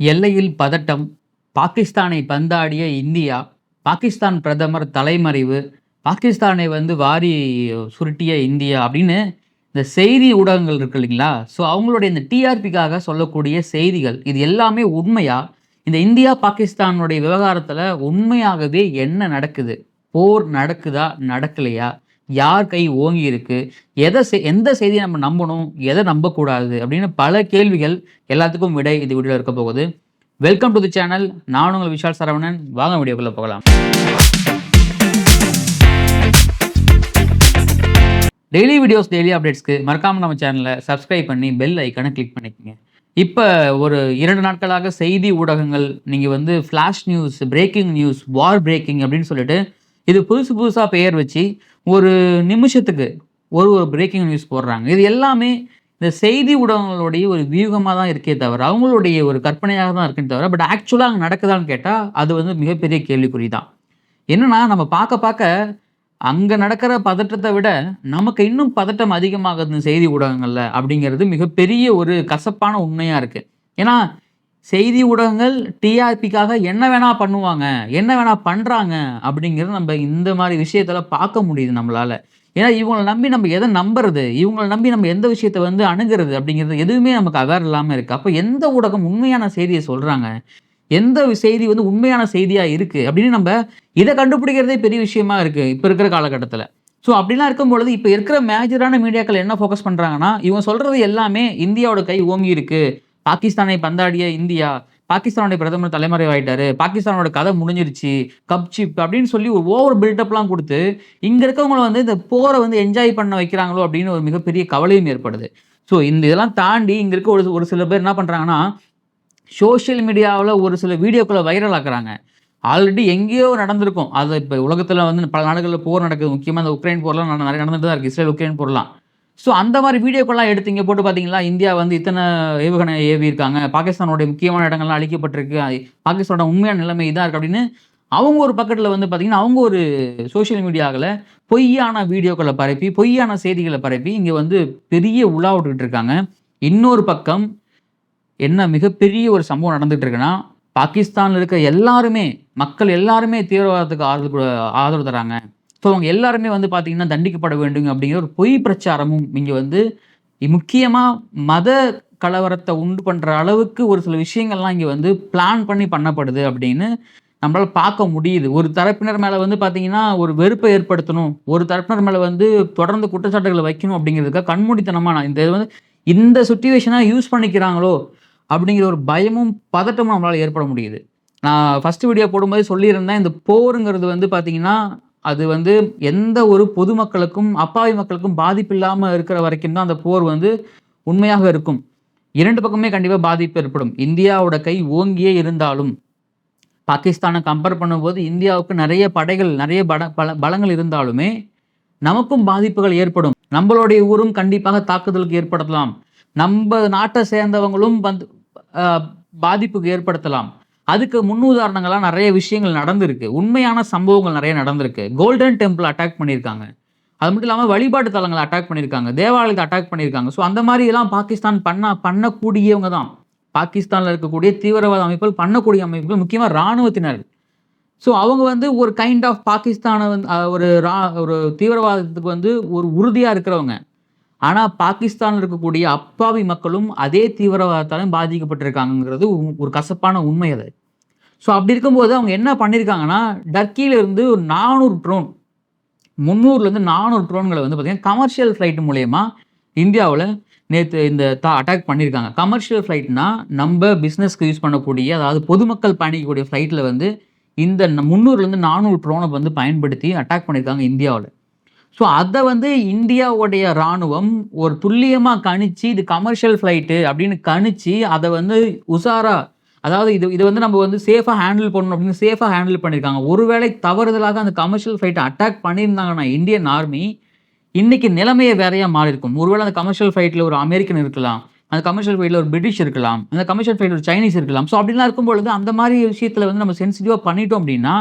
எல்லையில் பதட்டம் பாகிஸ்தானை பந்தாடிய இந்தியா பாகிஸ்தான் பிரதமர் தலைமறைவு பாகிஸ்தானை வந்து வாரி சுருட்டிய இந்தியா அப்படின்னு இந்த செய்தி ஊடகங்கள் இருக்கு இல்லைங்களா? ஸோ அவங்களுடைய இந்த டிஆர்பிக்காக சொல்லக்கூடிய செய்திகள் இது எல்லாமே உண்மையா? இந்த இந்தியா பாகிஸ்தானுடைய விவகாரத்தில் உண்மையாகவே என்ன நடக்குது? போர் நடக்குதா? நடக்கலையா? யார் கை ஓங்கி இருக்கு? எதை செ- எந்த செய்தியை நம்ம நம்பணும்? எதை நம்பக்கூடாது? அப்படின்னு பல கேள்விகள் எல்லாத்துக்கும் விடை இந்த வீடியோவில் இருக்க போகுது. வெல்கம் டு தி சேனல் நான் உங்கள் விஷால் சரவணன். வாங்க வீடியோக்குள்ளே போகலாம். டெய்லி வீடியோஸ் டெய்லி அப்டேட்ஸ்க்கு மறக்காம நம்ம சேனலை சப்ஸ்கிரைப் பண்ணி பெல் ஐக்கனை கிளிக் பண்ணிக்கோங்க. இப்போ ஒரு இரண்டு நாட்களாக செய்தி ஊடகங்கள் நீங்கள் வந்து flash news breaking news war breaking அப்படின்னு சொல்லிட்டு இது புதுசு புதுசாக பெயர் வச்சு ஒரு நிமிஷத்துக்கு ஒரு ஒரு பிரேக்கிங் நியூஸ் போடுறாங்க. இது எல்லாமே இந்த செய்தி ஊடகங்களுடைய ஒரு வியூகமாக தான் இருக்கே தவிர அவங்களுடைய ஒரு கற்பனையாக தான் இருக்குன்னு தவிர பட் ஆக்சுவலாக அங்கே நடக்குதான்னு கேட்டால் அது வந்து மிகப்பெரிய கேள்விக்குறி தான். என்னென்னா நம்ம பார்க்க பார்க்க அங்கே நடக்கிற பதட்டத்தை விட நமக்கு இன்னும் பதட்டம் அதிகமாகுது செய்தி ஊடகங்களில் அப்படிங்கிறது மிகப்பெரிய ஒரு கசப்பான உண்மையாக இருக்குது ஏன்னா செய்தி ஊடகங்கள் டிஆர்பிக்காக என்ன வேணால் பண்ணுவாங்க என்ன வேணால் பண்ணுறாங்க அப்படிங்கிறது நம்ம இந்த மாதிரி விஷயத்தில் பார்க்க முடியுது நம்மளால். ஏன்னா இவங்களை நம்பி நம்ம எதை நம்புறது இவங்களை நம்பி நம்ம எந்த விஷயத்தை வந்து அணுகிறது அப்படிங்கிறது எதுவுமே நமக்கு அவேர் இல்லாமல் இருக்குது அப்போ எந்த ஊடகம் உண்மையான செய்தியை சொல்கிறாங்க எந்த செய்தி வந்து உண்மையான செய்தியாக இருக்குது அப்படின்னு நம்ம இதை கண்டுபிடிக்கிறதே பெரிய விஷயமா இருக்குது இப்போ இருக்கிற காலகட்டத்தில். ஸோ அப்படிலாம் இருக்கும் பொழுது இப்போ இருக்கிற மேஜரான மீடியாக்கள் என்ன ஃபோக்கஸ் பண்ணுறாங்கன்னா இவங்க சொல்கிறது எல்லாமே இந்தியாவோட கை ஓங்கி இருக்குது பாகிஸ்தானை பந்தாடிய இந்தியா பாகிஸ்தானுடைய பிரதமர் தலைமறைவாயிட்டாரு. பாகிஸ்தானோட கதை முடிஞ்சிருச்சு. கப் சிப் அப்படின்னு சொல்லி ஒரு ஓவர் பில்டப்லாம் கொடுத்து இங்கே இருக்கவங்களை வந்து இந்த போரை வந்து என்ஜாய் பண்ண வைக்கிறாங்களோ அப்படின்னு ஒரு மிகப்பெரிய கவலையும் ஏற்படுது. ஸோ இந்த இதெல்லாம் தாண்டி இங்கே இருக்க ஒரு ஒரு சில பேர் என்ன பண்ணுறாங்கன்னா சோஷியல் மீடியாவில் ஒரு சில வீடியோக்களை வைரல் ஆக்குறாங்க. ஆல்ரெடி எங்கேயோ நடந்திருக்கும். அது இப்போ உலகத்தில் வந்து பல நாடுகளில் போர் நடக்குது. முக்கியமாக இந்த உக்ரைன் போர்லாம் நிறைய நடந்துட்டு தான் இருக்குது இஸ்ரேல் உக்ரைன் போர்லாம். ஸோ அந்த மாதிரி வீடியோக்கெல்லாம் எடுத்து இங்கே போட்டு பார்த்தீங்களா இந்தியா வந்து இத்தனை ஏவுகணை ஏவி இருக்காங்க. பாகிஸ்தானோட முக்கியமான இடங்கள்லாம் அழிக்கப்பட்டிருக்கு. அது பாகிஸ்தானோட உண்மையான நிலைமை இதாக இருக்குது அப்படின்னு அவங்க ஒரு பக்கத்தில் வந்து பார்த்தீங்கன்னா அவங்க ஒரு சோஷியல் மீடியாவில் பொய்யான வீடியோக்களை பரப்பி பொய்யான செய்திகளை பரப்பி இங்கே வந்து பெரிய உலா விட்டுக்கிட்டு இருக்காங்க. இன்னொரு பக்கம் என்ன மிகப்பெரிய ஒரு சம்பவம் நடந்துகிட்டு இருக்குன்னா பாகிஸ்தானில் இருக்க எல்லாருமே மக்கள் எல்லாருமே தீவிரவாதத்துக்கு ஆதரவு ஆதரவு தராங்க. ஸோ அவங்க எல்லாருமே வந்து பார்த்தீங்கன்னா தண்டிக்கப்பட வேண்டும் அப்படிங்கிற ஒரு பொய் பிரச்சாரமும் இங்கே வந்து முக்கியமாக மத கலவரத்தை உண்டு பண்ணுற அளவுக்கு ஒரு சில விஷயங்கள்லாம் இங்கே வந்து பிளான் பண்ணி பண்ணப்படுது அப்படின்னு நம்மளால் பார்க்க முடியுது. ஒரு தரப்பினர் மேலே வந்து பார்த்தீங்கன்னா ஒரு வெறுப்பை ஏற்படுத்தணும். ஒரு தரப்பினர் மேலே வந்து தொடர்ந்து குற்றச்சாட்டுகளை வைக்கணும் அப்படிங்கிறதுக்காக கண்மூடித்தனமாக நான் இந்த இது வந்து இந்த சுச்சுவேஷனாக யூஸ் பண்ணிக்கிறாங்களோ அப்படிங்கிற ஒரு பயமும் பதட்டமும் நம்மளால் ஏற்பட முடியுது. நான் ஃபஸ்ட்டு வீடியோ போடும்போது சொல்லியிருந்தேன் இந்த போருங்கிறது வந்து பார்த்தீங்கன்னா அது வந்து எந்த ஒரு பொதுமக்களுக்கும் அப்பாவி மக்களுக்கும் பாதிப்பு இல்லாமல் இருக்கிற வரைக்கும் தான் அந்த போர் வந்து உண்மையாக இருக்கும். இரண்டு பக்கமே கண்டிப்பாக பாதிப்பு ஏற்படும். இந்தியாவோட கை ஓங்கியே இருந்தாலும் பாகிஸ்தானை கம்பேர் பண்ணும்போது இந்தியாவுக்கு நிறைய படைகள் நிறைய பட பல பலங்கள் இருந்தாலுமே நமக்கும் பாதிப்புகள் ஏற்படும். நம்மளுடைய ஊரும் கண்டிப்பாக தாக்குதலுக்கு ஏற்படுத்தலாம் நம்ம நாட்டை சேர்ந்தவங்களும் வந்து பாதிப்புக்கு ஏற்படுத்தலாம். அதுக்கு முன்னுதாரணங்களாக நிறைய விஷயங்கள் நடந்திருக்கு. உண்மையான சம்பவங்கள் நிறைய நடந்திருக்கு. கோல்டன் டெம்பிள் அட்டாக் பண்ணியிருக்காங்க. அது மட்டும் இல்லாமல் வழிபாட்டு தலங்களை அட்டாக் பண்ணியிருக்காங்க. தேவாலயத்தை அட்டாக் பண்ணியிருக்காங்க. ஸோ அந்த மாதிரி எல்லாம் பாகிஸ்தான் பண்ண பண்ணக்கூடியவங்க தான். பாகிஸ்தானில் இருக்கக்கூடிய தீவிரவாத அமைப்புகள் பண்ணக்கூடிய அமைப்புகள் முக்கியமாக இராணுவத்தினர். ஸோ அவங்க வந்து ஒரு கைண்ட் ஆஃப் பாகிஸ்தானை வந்து ஒரு ரா ஒரு தீவிரவாதத்துக்கு வந்து ஒரு உறுதியாக இருக்கிறவங்க. ஆனால் பாகிஸ்தானில் இருக்கக்கூடிய அப்பாவி மக்களும் அதே தீவிரவாதத்தாலும் பாதிக்கப்பட்டிருக்காங்கிறது ஒரு கசப்பான உண்மை அது. ஸோ அப்படி இருக்கும்போது அவங்க என்ன பண்ணியிருக்காங்கன்னா டர்க்கியிலேருந்து ஒரு நானூறு ட்ரோன் முந்நூறுலேருந்து நானூறு ட்ரோன்களை வந்து பார்த்திங்கன்னா கமர்ஷியல் ஃப்ளைட் மூலயமா இந்தியாவில் நேற்று இந்த தா அட்டாக் பண்ணியிருக்காங்க கமர்ஷியல் ஃப்ளைட்னா நம்ம பிஸ்னஸ்க்கு யூஸ் பண்ணக்கூடிய அதாவது பொதுமக்கள் பயணிக்கக்கூடிய ஃப்ளைட்டில் வந்து இந்த முந்நூறுலேருந்து நானூறு ட்ரோனை வந்து பயன்படுத்தி அட்டாக் பண்ணியிருக்காங்க இந்தியாவில். ஸோ அதை வந்து இந்தியாவுடைய இராணுவம் ஒரு துல்லியமாக கணிச்சு இது கமர்ஷியல் ஃப்ளைட்டு அப்படின்னு கணிச்சு அதை வந்து உஷாரா அதாவது இது இது வந்து நம்ம வந்து சேஃபாக ஹேண்டில் பண்ணணும் அப்படின்னு சேஃபாக ஹேண்டில் பண்ணியிருக்காங்க ஒருவேளை தவறுதலாக அந்த கமர்ஷியல் ஃப்ளைட்டை அட்டாக் பண்ணியிருந்தாங்கன்னா இந்தியன் ஆர்மி இன்னைக்கு நிலைமையை வேறையாக மாறி இருக்கும் ஒருவேளை அந்த கமர்ஷியல் ஃப்ளைட்டில் ஒரு அமெரிக்கன் இருக்கலாம் அந்த கமர்ஷியல் ஃப்ளைட்டில் ஒரு பிரிட்டிஷ் இருக்கலாம் அந்த கமர்ஷியல் ஃப்ளைட்டில் ஒரு சைனீஸ் இருக்கலாம். ஸோ அப்படிலாம் இருக்கும் பொழுது அந்த மாதிரி விஷயத்தில் வந்து நம்ம சென்சிட்டிவாக பண்ணிட்டோம் அப்படின்னா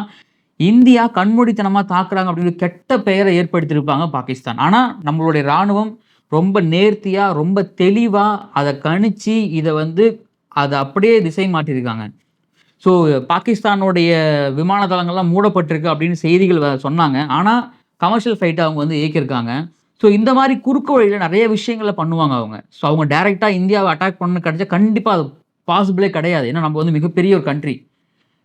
இந்தியா கண்மூடித்தனமாக தாக்குறாங்க அப்படிங்கிற கெட்ட பெயரை ஏற்படுத்தியிருப்பாங்க பாகிஸ்தான். ஆனால் நம்மளுடைய இராணுவம் ரொம்ப நேர்த்தியாக ரொம்ப தெளிவாக அதை கணிச்சு இதை வந்து அதை அப்படியே திசை மாற்றியிருக்காங்க. ஸோ பாகிஸ்தானுடைய விமான தளங்கள்லாம் மூடப்பட்டிருக்கு அப்படின்னு செய்திகள் வ- சொன்னாங்க. ஆனால் கமர்ஷியல் ஃப்ளைட்டை அவங்க வந்து இயக்கியிருக்காங்க. ஸோ இந்த மாதிரி குறுக்கு வழியில் நிறைய விஷயங்களை பண்ணுவாங்க அவங்க. ஸோ அவங்க டைரெக்டாக இந்தியாவை அட்டாக் பண்ண கிடைச்சா கண்டிப்பாக அது பாசிபிளே கிடையாது. ஏன்னா நம்ம வந்து மிகப்பெரிய ஒரு கண்ட்ரி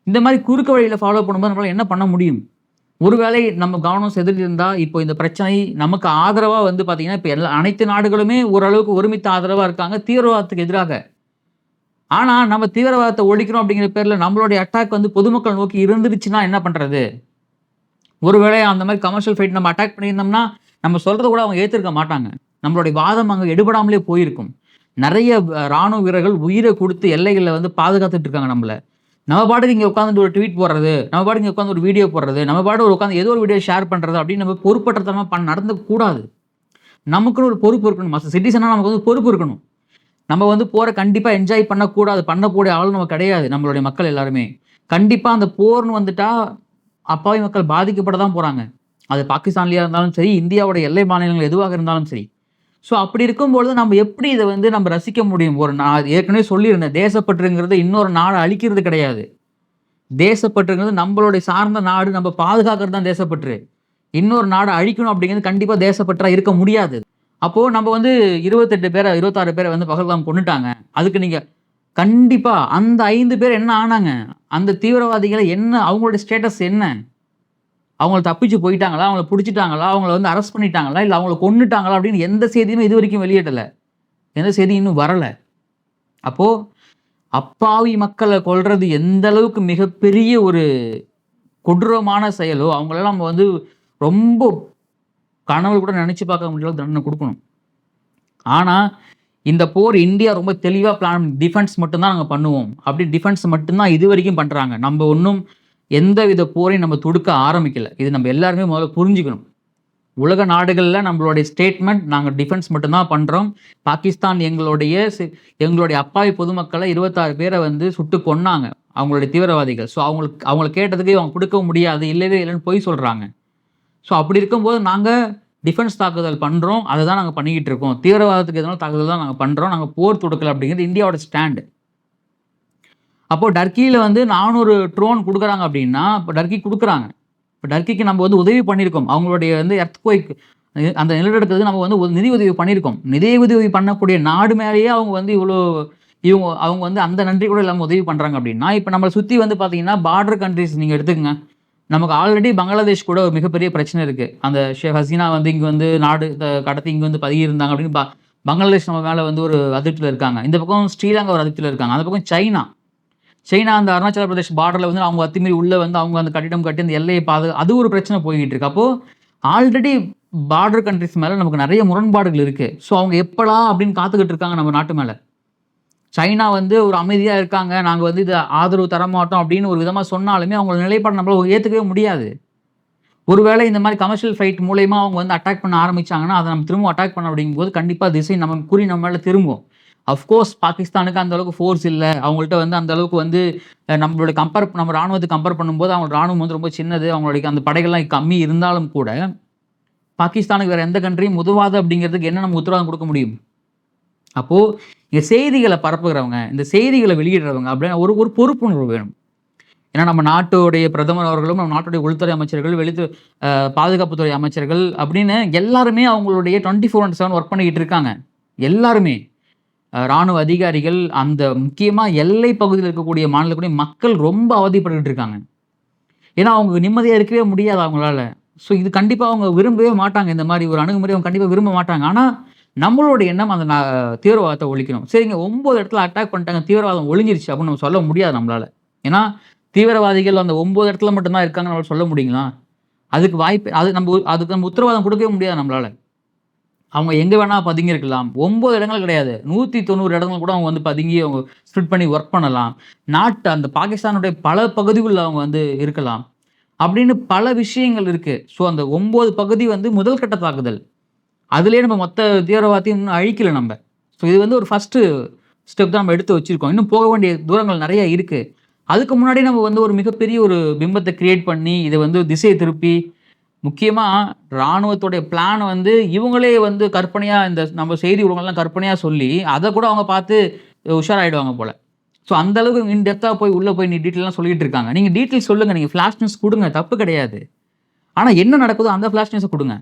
இந்த மாதிரி குறுக்கு வழியில் ஃபாலோ பண்ணும்போது நம்மளால் என்ன பண்ண முடியும்? ஒருவேளை நம்ம கவனம் செதறியிருந்தா இப்போ இந்த பிரச்சனை நமக்கு ஆதரவாக வந்து பார்த்திங்கன்னா இப்போ எல்லா அனைத்து நாடுகளுமே ஓரளவுக்கு ஒருமித்த ஆதரவாக இருக்காங்க. தீவிரவாதத்துக்கு எதிராக. ஆனால் நம்ம தீவிரவாதத்தை ஒழிக்கிறோம் அப்படிங்கிற பேரில் நம்மளுடைய அட்டாக் வந்து பொதுமக்கள் நோக்கி இருந்துருச்சுன்னா என்ன பண்ணுறது ஒருவேளை அந்த மாதிரி கமர்ஷியல் ஃபைட் நம்ம அட்டாக் பண்ணியிருந்தோம்னா நம்ம சொல்கிறத கூட அவங்க ஏற்றிருக்க மாட்டாங்க. நம்மளுடைய வாதம் அங்கே எடுபடாமலே போயிருக்கும். நிறைய இராணுவ ராணுவ வீரர்கள் உயிரை கொடுத்து எல்லைகளில் வந்து பாதுகாத்துட்டு இருக்காங்க நம்மளை. நம்ம பாட்டுக்கு இங்கே உட்காந்து ஒரு ட்வீட் போடுறது நம்ம பாட்டுக்கு இங்கே உட்காந்து ஒரு வீடியோ போடுறது நம்ம பாட்டு ஒரு உட்காந்து ஏதோ ஒரு வீடியோ ஷேர் பண்ணுறது அப்படின்னு நம்ம பொறுப்பற்றத்தனமாக பண்ண நடந்தக்கூடாது நமக்குன்னு ஒரு பொறுப்பு இருக்கணும். மற்ற சிட்டிசனாக நமக்கு வந்து பொறுப்பு இருக்கணும். நம்ம வந்து போரை கண்டிப்பாக என்ஜாய் பண்ணக்கூடாது. பண்ணக்கூடிய ஆள் நம்ம கிடையாது நம்மளுடைய மக்கள் எல்லாருமே. கண்டிப்பாக அந்த போர்னு வந்துட்டா அப்பாவி மக்கள் பாதிக்கப்பட தான் போகிறாங்க அது பாகிஸ்தான்லேயா இருந்தாலும் சரி இந்தியாவோட எல்லை மாநிலங்கள் எதுவாக இருந்தாலும் சரி. ஸோ அப்படி இருக்கும்பொழுது நம்ம எப்படி இதை வந்து நம்ம ரசிக்க முடியும்? ஒரு நான் ஏற்கனவே சொல்லியிருந்தேன் தேசப்பற்றுங்கிறது இன்னொரு நாடு அழிக்கிறது கிடையாது. தேசப்பற்றுங்கிறது நம்மளுடைய சார்ந்த நாடு நம்ம பாதுகாக்கிறது தான் தேசப்பற்று. இன்னொரு நாடு அழிக்கணும் அப்படிங்கிறது கண்டிப்பாக தேசப்பற்றாக இருக்க முடியாது. அப்போது நம்ம வந்து இருபத்தெட்டு பேரை இருபத்தாறு பேரை வந்து பகல்காம் கொண்டுட்டாங்க அதுக்கு நீங்கள் கண்டிப்பாக அந்த ஐந்து பேர் என்ன ஆனாங்க? அந்த தீவிரவாதிகளை என்ன அவங்களோட ஸ்டேட்டஸ் என்ன? அவங்கள தப்பிச்சு போயிட்டாங்களா? அவங்கள பிடிச்சிட்டாங்களா? அவங்கள வந்து அரெஸ்ட் பண்ணிட்டாங்களா? இல்லை அவங்கள கொன்னுட்டாங்களா? அப்படின்னு எந்த செய்தியுமே இது வரைக்கும் வெளியிடலை. எந்த செய்தியும் இன்னும் வரலை. அப்போது அப்பாவி மக்களை கொள்வது எந்த அளவுக்கு மிகப்பெரிய ஒரு கொடூரமான செயலோ அவங்களெல்லாம் நம்ம வந்து ரொம்ப கனவு கூட நினச்சி பார்க்க முடியாத தண்டனை கொடுக்கணும். ஆனால் இந்த போர் இந்தியா ரொம்ப தெளிவாக பிளான் டிஃபென்ஸ் மட்டும்தான் நாங்கள் பண்ணுவோம். அப்படி டிஃபென்ஸ் மட்டும்தான் இது வரைக்கும் பண்ணுறாங்க நம்ம ஒன்றும் எந்த வித போரையும் நம்ம தொடுக்க ஆரம்பிக்கல. இது நம்ம எல்லாருமே முதல்ல புரிஞ்சுக்கணும். உலக நாடுகளில் நம்மளுடைய ஸ்டேட்மெண்ட் நாங்கள் டிஃபென்ஸ் மட்டும்தான் பண்ணுறோம் பாகிஸ்தான் எங்களுடைய எங்களுடைய அப்பாவி பொதுமக்களை இருபத்தாறு பேரை வந்து சுட்டு கொன்னாங்க. அவங்களுடைய தீவிரவாதிகள். ஸோ அவங்களுக்கு அவங்கள கேட்டதுக்கு அவங்க கொடுக்க முடியாது இல்லவே இல்லைன்னு போய் சொல்கிறாங்க ஸோ அப்படி இருக்கும்போது நாங்கள் டிஃபென்ஸ் தாக்குதல் பண்ணுறோம் அதை தான் நாங்கள் பண்ணிக்கிட்டு இருக்கோம். தீவிரவாதத்துக்கு எதனால தாக்குதல் தான் நாங்கள் பண்ணுறோம் நாங்கள் போர் தொடுக்கல அப்படிங்கிறது இந்தியாவோட ஸ்டாண்டு அப்போது டர்க்கியில் வந்து நானூறு ட்ரோன் கொடுக்குறாங்க அப்படின்னா இப்போ டர்க்கி கொடுக்குறாங்க. இப்போ டர்க்கிக்கு நம்ம வந்து உதவி பண்ணியிருக்கோம் அவங்களுடைய வந்து எர்த்குவைக் அந்த நிலநடுக்கத்துக்கு நம்ம வந்து நிதி உதவி பண்ணியிருக்கோம் நிதி உதவி பண்ணக்கூடிய நாடு மேலேயே அவங்க வந்து இவ்வளோ இவங்க அவங்க வந்து அந்த நன்றி கூட இல்லாமல் உதவி பண்ணுறாங்க அப்படின்னா இப்போ நம்மளை சுற்றி வந்து பார்த்தீங்கன்னா பார்டர் கண்ட்ரிஸ் நீங்கள் எடுத்துக்கங்க. நமக்கு ஆல்ரெடி பங்களாதேஷ் கூட ஒரு மிகப்பெரிய பிரச்சனை இருக்குது அந்த ஷேக் ஹசீனா வந்து இங்கே வந்து நாடு கடத்தி இங்கே வந்து பதுகியிருந்தாங்க அப்படின்னு ப- பங்களாதேஷ் நம்ம மேலே வந்து ஒரு அதிர்ச்சியில் இருக்காங்க. இந்த பக்கம் ஸ்ரீலங்கா ஒரு அதிர்ச்சியில் இருக்காங்க. அந்த பக்கம் சைனா. சைனா அந்த அருணாச்சல பிரதேஷ் பார்டரில் வந்து அவங்க அத்துமீறி உள்ளே வந்து அவங்க அந்த கட்டிடம் கட்டி அந்த எல்லையை பாது அது ஒரு பிரச்சனை போய்கிட்டு இருக்கு. அப்போது ஆல்ரெடி பார்டர் கண்ட்ரிஸ் மேலே நமக்கு நிறைய முரண்பாடுகள் இருக்குது ஸோ அவங்க எப்படா அப்படின்னு காத்துக்கிட்டு இருக்காங்க நம்ம நாட்டு மேலே. சைனா வந்து ஒரு அமைதியாக இருக்காங்க. நாங்கள் வந்து இதை ஆதரவு தர மாட்டோம் அப்படின்னு ஒரு விதமாக சொன்னாலுமே அவங்களோட நிலைப்பாடு நம்மளால் ஏற்றுக்கவே முடியாது. ஒருவேளை இந்த மாதிரி கமர்ஷியல் ஃபைட் மூலயமா அவங்க வந்து அட்டாக் பண்ண ஆரம்பிச்சாங்கன்னா அதை நம்ம திரும்ப அட்டாக் பண்ண அப்படிங்கும்போது கண்டிப்பாக திசை நம்ம குறி நம்ம மேலே திரும்பும். அஃப்கோர்ஸ் பாகிஸ்தானுக்கு அந்த அளவுக்கு ஃபோர்ஸ் இல்லை. அவங்கள்ட்ட வந்து அந்த அளவுக்கு வந்து நம்மளோட கம்பேர் நம்ம ராணுவத்தை கம்பேர் பண்ணும்போது அவங்களோட ராணுவம் வந்து ரொம்ப சின்னது. அவங்களுடைய அந்த படைகள்லாம் கம்மி இருந்தாலும் கூட பாகிஸ்தானுக்கு வேறு எந்த கண்ட்ரியும் உதவாது அப்படிங்கிறதுக்கு என்ன நம்ம உத்தரவாதம் கொடுக்க முடியும்? அப்போது இங்கே செய்திகளை பரப்புகிறவங்க இந்த செய்திகளை வெளியிடுறவங்க அப்படின்னு ஒரு ஒரு பொறுப்புணர்வு வேணும். ஏன்னா நம்ம நாட்டுடைய பிரதமர் அவர்களும் நம்ம நாட்டுடைய உள்துறை அமைச்சர்கள் வெளித்து பாதுகாப்புத்துறை அமைச்சர்கள் அப்படின்னு எல்லாருமே அவங்களுடைய twenty four and seven work பண்ணிக்கிட்டு இருக்காங்க. எல்லாருமே. இராணுவ ராணுவ அதிகாரிகள் அந்த முக்கியமாக எல்லை பகுதியில் இருக்கக்கூடிய மாநிலக்கூடிய மக்கள் ரொம்ப அவதிப்பட்டுக்கிட்டு இருக்காங்க. ஏன்னா அவங்க நிம்மதியாக இருக்கவே முடியாது அவங்களால. ஸோ இது கண்டிப்பாக அவங்க விரும்பவே மாட்டாங்க. இந்த மாதிரி ஒரு அணுகுமுறை அவங்க கண்டிப்பாக விரும்ப மாட்டாங்க. ஆனால் நம்மளோட எண்ணம் அந்த தீவிரவாதத்தை ஒழிக்கணும். சரிங்க ஒம்பது இடத்துல அட்டாக் பண்ணிட்டாங்க தீவிரவாதம் ஒழிஞ்சிருச்சு அப்படின்னு நம்ம சொல்ல முடியாது நம்மளால. ஏன்னா தீவிரவாதிகள் அந்த ஒம்பது இடத்துல மட்டும்தான் இருக்காங்க நம்மளால சொல்ல முடியுங்களா? அதுக்கு வாய்ப்பு அது நம்ம அதுக்கு நம்ம உத்தரவாதம் கொடுக்கவே முடியாது நம்மளால. அவங்க எங்கே வேணால் பதுங்கியிருக்கலாம். ஒம்பது இடங்கள் கிடையாது. நூற்றி தொண்ணூறு இடங்கள் கூட அவங்க வந்து பதுங்கி அவங்க ஸ்ப்ரிட் பண்ணி ஒர்க் பண்ணலாம். நாட்டு அந்த பாகிஸ்தானுடைய பல பகுதிகளில் அவங்க வந்து இருக்கலாம். அப்படின்னு பல விஷயங்கள் இருக்குது ஸோ அந்த ஒம்பது பகுதி வந்து முதல் கட்ட தாக்குதல். அதுலேயே நம்ம மொத்த தீவிரவாதத்தையும் இன்னும் அழிக்கலை நம்ம. ஸோ இது வந்து ஒரு ஃபஸ்ட்டு ஸ்டெப் தான் நம்ம எடுத்து வச்சுருக்கோம். இன்னும் போக வேண்டிய தூரங்கள் நிறைய இருக்குது அதுக்கு முன்னாடி நம்ம வந்து ஒரு மிகப்பெரிய ஒரு பிம்பத்தை கிரியேட் பண்ணி இதை வந்து திசையை திருப்பி முக்கியமாக இராணுவத்துடைய பிளான் வந்து இவங்களே வந்து கற்பனையாக இந்த நம்ம செய்தி ஊடகங்கள்லாம் கற்பனையாக சொல்லி அதை கூட அவங்க பார்த்து உஷாராயிடுவாங்க போல். ஸோ அந்த அளவுக்கு இன் டெப்த்தாக போய் உள்ளே போய் நீ டீட்டெயிலாம் சொல்லிகிட்டு இருக்காங்க. நீங்கள் டீட்டெயில் சொல்லுங்கள் நீங்கள் ஃப்ளாஷ் நியூஸ் கொடுங்க. தப்பு கிடையாது. ஆனால் என்ன நடக்குதோ அந்த ஃப்ளாஷ் நியூஸை கொடுங்க.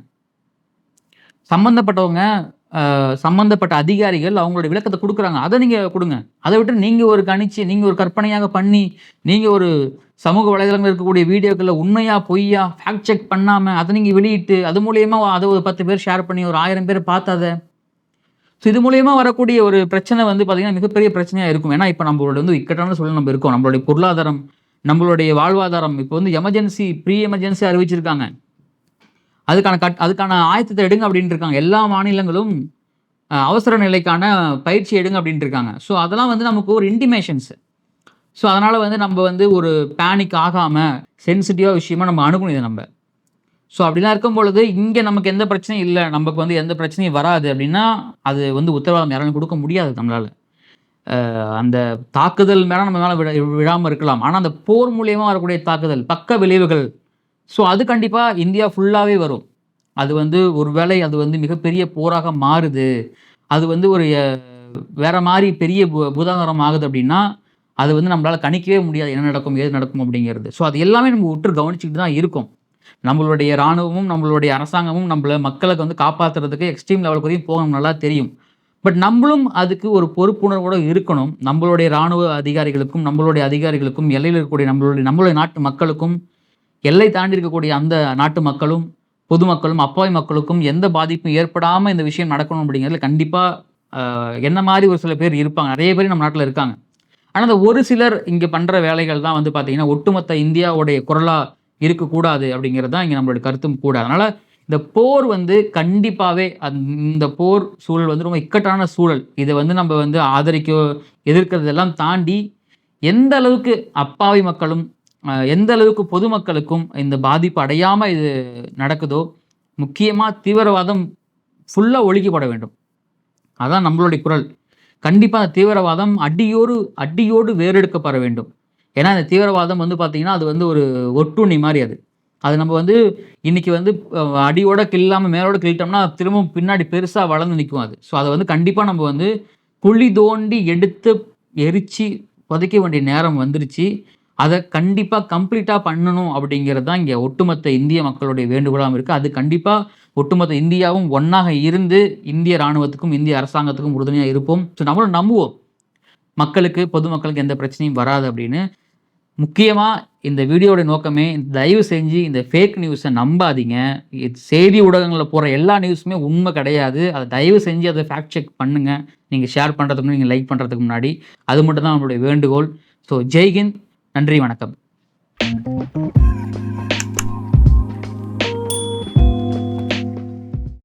சம்மந்தப்பட்டவங்க சம்மந்தப்பட்ட அதிகாரிகள் அவங்களுடைய விளக்கத்தை கொடுக்குறாங்க. அதை நீங்கள் கொடுங்க. அதை விட்டு நீங்கள் ஒரு கணிச்சு நீங்கள் ஒரு கற்பனையாக பண்ணி நீங்கள் ஒரு சமூக வலைதளங்கள் இருக்கக்கூடிய வீடியோக்களில் உண்மையாக பொய்யா ஃபேக்ட் செக் பண்ணாமல் அதை நீங்கள் வெளியிட்டு அது மூலயமா அதை ஒரு பத்து பேர் ஷேர் பண்ணி ஒரு ஆயிரம் பேர் பார்த்தாத. ஸோ இது மூலயமா வரக்கூடிய ஒரு பிரச்சனை வந்து பார்த்திங்கன்னா மிகப்பெரிய பிரச்சனையாக இருக்கும். ஏன்னா இப்போ நம்மளோட வந்து இக்கட்டான சூழல் நம்ம இருக்கோம். நம்மளுடைய பொருளாதாரம் நம்மளுடைய வாழ்வாதாரம் இப்போ வந்து எமர்ஜென்சி ப்ரீ எமர்ஜென்சி அறிவிச்சிருக்காங்க. அதுக்கான கட் அதுக்கான ஆயத்தத்தை எடுங்க அப்படின்ட்டு இருக்காங்க. எல்லா மாநிலங்களும் அவசர நிலைக்கான பயிற்சி எடுங்க அப்படின்ட்டு இருக்காங்க. ஸோ அதெல்லாம் வந்து நமக்கு ஒரு இன்டிமேஷன்ஸ் ஸோ அதனால் வந்து நம்ம வந்து ஒரு பேனிக் ஆகாமல் சென்சிட்டிவாக விஷயமா நம்ம அணுகணும் இதை நம்ம. ஸோ அப்படிலாம் இருக்கும் பொழுது இங்கே நமக்கு எந்த பிரச்சனையும் இல்லை. நமக்கு வந்து எந்த பிரச்சனையும் வராது அப்படின்னா அது வந்து உத்தரவாதம் யாராலும் கொடுக்க முடியாது நம்மளால். அந்த தாக்குதல் மேலே நம்ம மேலே விட விழாமல் இருக்கலாம். ஆனால் அந்த போர் மூலியமாக வரக்கூடிய தாக்குதல் பக்க விளைவுகள் ஸோ அது கண்டிப்பாக இந்தியா ஃபுல்லாகவே வரும். அது வந்து ஒருவேளை அது வந்து மிகப்பெரிய போராக மாறுது. அது வந்து ஒரு வேற மாதிரி பெரிய பூ பூதாகரம் ஆகுது அப்படின்னா அது வந்து நம்மளால் கணிக்கவே முடியாது என்ன நடக்கும் ஏது நடக்கும் அப்படிங்கிறது. ஸோ அது எல்லாமே நம்ம உற்று கவனிச்சுட்டு தான் இருக்கும். நம்மளுடைய இராணுவமும் நம்மளுடைய அரசாங்கமும் நம்மள மக்களுக்கு வந்து காப்பாற்றுறதுக்கு எக்ஸ்ட்ரீம் லெவலுக்கு வரையும் போகணும் நல்லா தெரியும். பட் நம்மளும் அதுக்கு ஒரு பொறுப்புணர்வோட இருக்கணும். நம்மளுடைய இராணுவ அதிகாரிகளுக்கும் நம்மளுடைய அதிகாரிகளுக்கும் எல்லையில் இருக்கக்கூடிய நம்மளுடைய நம்மளுடைய நாட்டு மக்களுக்கும் எல்லை தாண்டி இருக்கக்கூடிய அந்த நாட்டு மக்களும் பொதுமக்களும் அப்பாவி மக்களுக்கும் எந்த பாதிப்பும் ஏற்படாமல் இந்த விஷயம் நடக்கணும் அப்படிங்கிறதுல கண்டிப்பாக என்ன மாதிரி ஒரு சில பேர் இருப்பாங்க. நிறைய பேர் நம்ம நாட்டில் இருக்காங்க. ஆனால் அந்த ஒரு சிலர் இங்கே பண்ணுற வேலைகள் தான் வந்து பார்த்திங்கன்னா ஒட்டுமொத்த இந்தியாவுடைய குரலாக இருக்கக்கூடாது அப்படிங்கிறது தான் இங்கே நம்மளுடைய கருத்தும் கூட. அதனால் இந்த போர் வந்து கண்டிப்பாகவே இந்த போர் சூழல் வந்து ரொம்ப இக்கட்டான சூழல். இதை வந்து நம்ம வந்து ஆதரிக்க எதிர்க்கிறதெல்லாம் தாண்டி எந்த அளவுக்கு அப்பாவி மக்களும் எந்த அளவுக்கு பொதுமக்களுக்கும் இந்த பாதிப்பு அடையாமல் இது நடக்குதோ முக்கியமாக தீவிரவாதம் ஃபுல்லாக ஒழிக்கப்பட வேண்டும். அதான் நம்மளுடைய குரல். கண்டிப்பாக அந்த தீவிரவாதம் அடியோடு அடியோடு வேறெடுக்கப்பட வேண்டும். ஏன்னா இந்த தீவிரவாதம் வந்து பார்த்திங்கன்னா அது வந்து ஒரு ஒட்டுண்ணி மாதிரி அது. அது நம்ம வந்து இன்றைக்கி வந்து அடியோட கில்லாமல் மேலோட கிள்ளிட்டோம்னா திரும்பவும் பின்னாடி பெருசாக வளர்ந்து நிற்கும் அது. ஸோ அதை வந்து கண்டிப்பாக நம்ம வந்து குழி தோண்டி எடுத்து எரித்து புதைக்க வேண்டிய நேரம் வந்துருச்சு. அதை கண்டிப்பாக கம்ப்ளீட்டாக பண்ணணும் அப்படிங்கிறது தான் இங்கே ஒட்டுமொத்த இந்திய மக்களுடைய வேண்டுகோளாகவும் இருக்குது அது கண்டிப்பாக ஒட்டுமொத்த இந்தியாவும் ஒன்றாக இருந்து இந்திய இராணுவத்துக்கும் இந்திய அரசாங்கத்துக்கும் உறுதுணையாக இருப்போம். ஸோ நம்மளும் நம்புவோம். மக்களுக்கு பொதுமக்களுக்கு எந்த பிரச்சனையும் வராது அப்படின்னு. முக்கியமாக இந்த வீடியோட நோக்கமே தயவு செஞ்சு இந்த ஃபேக் நியூஸை நம்பாதீங்க. செய்தி ஊடகங்களில் போகிற எல்லா நியூஸுமே உண்மை கிடையாது. அதை தயவு செஞ்சு அதை ஃபேக்ட் செக் பண்ணுங்கள் நீங்கள் ஷேர் பண்ணுறதுக்கு நீங்கள் லைக் பண்ணுறதுக்கு முன்னாடி. அது மட்டும் தான் நம்மளுடைய வேண்டுகோள். ஸோ ஜெய்ஹிந்த். நன்றி வணக்கம்.